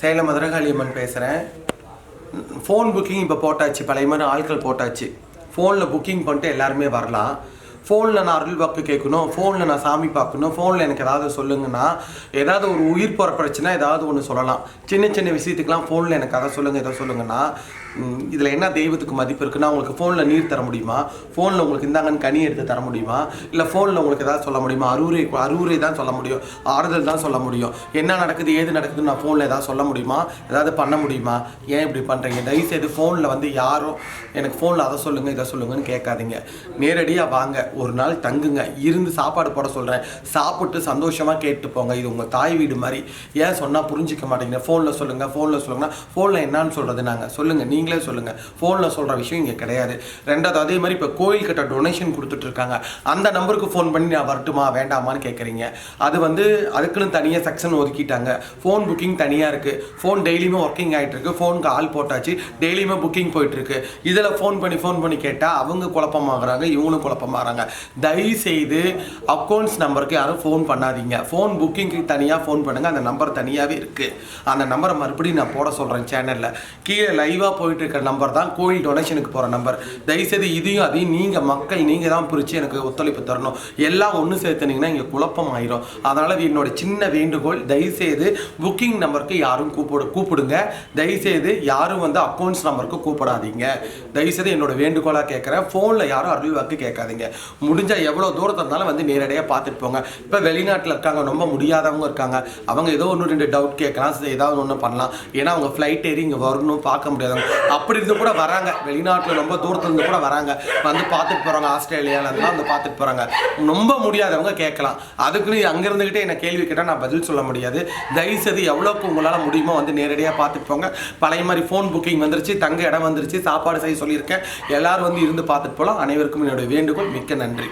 சேலம் மதுரகாளியம்மன் பேசுகிறேன் phone booking இப்போ போட்டாச்சு பழைய மாதிரி ஆட்கள் போட்டாச்சு. ஃபோனில் புக்கிங் பண்ணிட்டு எல்லாருமே வரலாம். ஃபோனில் நான் அருள் வாக்கு கேட்கணும் ஃபோனில் நான் சாமி பார்க்கணும் ஃபோனில் எனக்கு ஏதாவது சொல்லுங்கன்னா ஏதாவது ஒரு உயிர் போகிற பிரச்சனை ஏதாவது ஒன்று சொல்லலாம். சின்ன சின்ன விஷயத்துக்கெலாம் ஃபோனில் எனக்கு அதை சொல்லுங்கள் இதை சொல்லுங்கன்னா இதில் என்ன தெய்வத்துக்கு மதிப்பு இருக்குன்னா உங்களுக்கு ஃபோனில் நீர் தர முடியுமா? ஃபோனில் உங்களுக்கு இந்தாங்கன்னு கனி எடுத்து தர முடியுமா? இல்லை ஃபோனில் உங்களுக்கு ஏதாவது சொல்ல முடியுமா? அறுவுரை அறுவுரை தான் சொல்ல முடியும். ஆறுதல் தான் சொல்ல முடியும். என்ன நடக்குது ஏது நடக்குதுன்னு நான் ஃபோனில் ஏதாவது சொல்ல முடியுமா? ஏதாவது பண்ண முடியுமா? ஏன் இப்படி பண்ணுறீங்க தயவுசெய்து ஃபோனில் வந்து யாரும் எனக்கு ஃபோனில் அதை சொல்லுங்கள் இதை சொல்லுங்கன்னு கேட்காதீங்க. நேரடியாக வாங்க. ஒரு நாள் தங்குங்க. இருந்து சாப்பாடு போட சொல்கிறேன் சாப்பிட்டு சந்தோஷமாக கேட்டு போங்க. இது உங்கள் தாய் வீடு மாதிரி. ஏன் சொன்னால் புரிஞ்சிக்க மாட்டேங்குது. ஃபோனில் சொல்லுங்கள் ஃபோனில் சொல்லுங்கன்னா ஃபோனில் என்னன்னு சொல்கிறது நாங்கள் சொல்லுங்கள் நீங்களே சொல்லுங்கள் ஃபோனில் சொல்கிற விஷயம் இங்கே கிடையாது. ரெண்டாவது அதே மாதிரி இப்போ கோயில் கிட்ட டொனேஷன் கொடுத்துட்ருக்காங்க அந்த நம்பருக்கு ஃபோன் பண்ணி நான் வரட்டுமா வேண்டாமான்னு கேட்குறீங்க அது வந்து அதுக்குன்னு தனியாக செக்ஷன் ஒதுக்கிட்டாங்க. ஃபோன் புக்கிங் தனியாக இருக்குது ஃபோன் டெய்லியுமே ஒர்க்கிங் ஆகிட்டு இருக்கு ஃபோனுக்கு ஆள் போட்டாச்சு. டெய்லியுமே புக்கிங் போயிட்டுருக்கு. இதில் ஃபோன் பண்ணி ஃபோன் பண்ணி கேட்டால் அவங்க குழப்பமாகறாங்க. இவங்களும் குழப்பமாகறாங்க. தயவு செய்து அக்கௌண்ட்ஸ் நம்பருக்கு யாரும் ஃபோன் பண்ணாதீங்க. ஃபோன் புக்கிங்க்கு தனியாக ஃபோன் பண்ணுங்கள் அந்த நம்பர் தனியாகவே இருக்குது அந்த நம்பரை மறுபடியும் நான் போட சொல்கிறேன் சேனலில் கீழே லைவாக போயிட்டு இருக்கிற நம்பர் தான் கோயில் டொனேஷனுக்கு போகிற நம்பர் தயவுசெய்து இதையும் அதையும் நீங்கள் மக்கள் நீங்கள் தான் பிரித்து எனக்கு ஒத்துழைப்பு தரணும். எல்லாம் ஒன்று சேர்த்துனீங்கன்னா இங்கே குழப்பம் ஆயிரும் அதனால் என்னோட சின்ன வேண்டுகோள். தயவுசெய்து புக்கிங் நம்பருக்கு யாரும் கூப்பிடு கூப்பிடுங்க. தயவுசெய்து யாரும் வந்து அக்கௌண்ட்ஸ் நம்பருக்கு கூப்பிடாதீங்க. தயவுசெய்து என்னோட வேண்டுகோளாக கேட்குறேன் ஃபோனில் யாரும் அருள்வாக்கு கேட்காதீங்க முடிஞ்சால் எவ்வளோ தூரத்தில் இருந்தாலும் வந்து நேரடியாக பார்த்துட்டு போங்க. இப்போ வெளிநாட்டில் இருக்காங்க ரொம்ப முடியாதவங்க இருக்காங்க. அவங்க ஏதோ ஒன்று ரெண்டு டவுட் கேட்கலாம் சரி, ஏதாவது ஒன்று பண்ணலாம். ஏன்னா அவங்க ஃப்ளைட் ஏறி இங்கே வரணும் பார்க்க முடியாதவங்க அப்படி இருந்து கூட வராங்க. வெளிநாட்டில் ரொம்ப தூரத்துல இருந்து கூட வராங்க. வந்து பார்த்துட்டு போகிறாங்க ஆஸ்திரேலியாவிலலாம் வந்து பார்த்துட்டு போகிறாங்க ரொம்ப முடியாதவங்க கேட்கலாம். அதுக்குன்னு அங்கே இருந்துக்கிட்டே என்ன கேள்வி கேட்டால் நான் பதில் சொல்ல முடியாது. தயவுசெய்து எவ்வளோக்கு உங்களால் முடியுமோ வந்து நேரடியாக பார்த்துட்டு போங்க. பழைய மாதிரி ஃபோன் புக்கிங் வந்துருச்சு தங்க இடம் வந்துருச்சு சாப்பாடு செய்ய சொல்லியிருக்கேன். எல்லாரும் வந்து இருந்து பார்த்துட்டு போகலாம் அனைவருக்கும் என்னுடைய வேண்டுகோள் மிக்க நன்றி.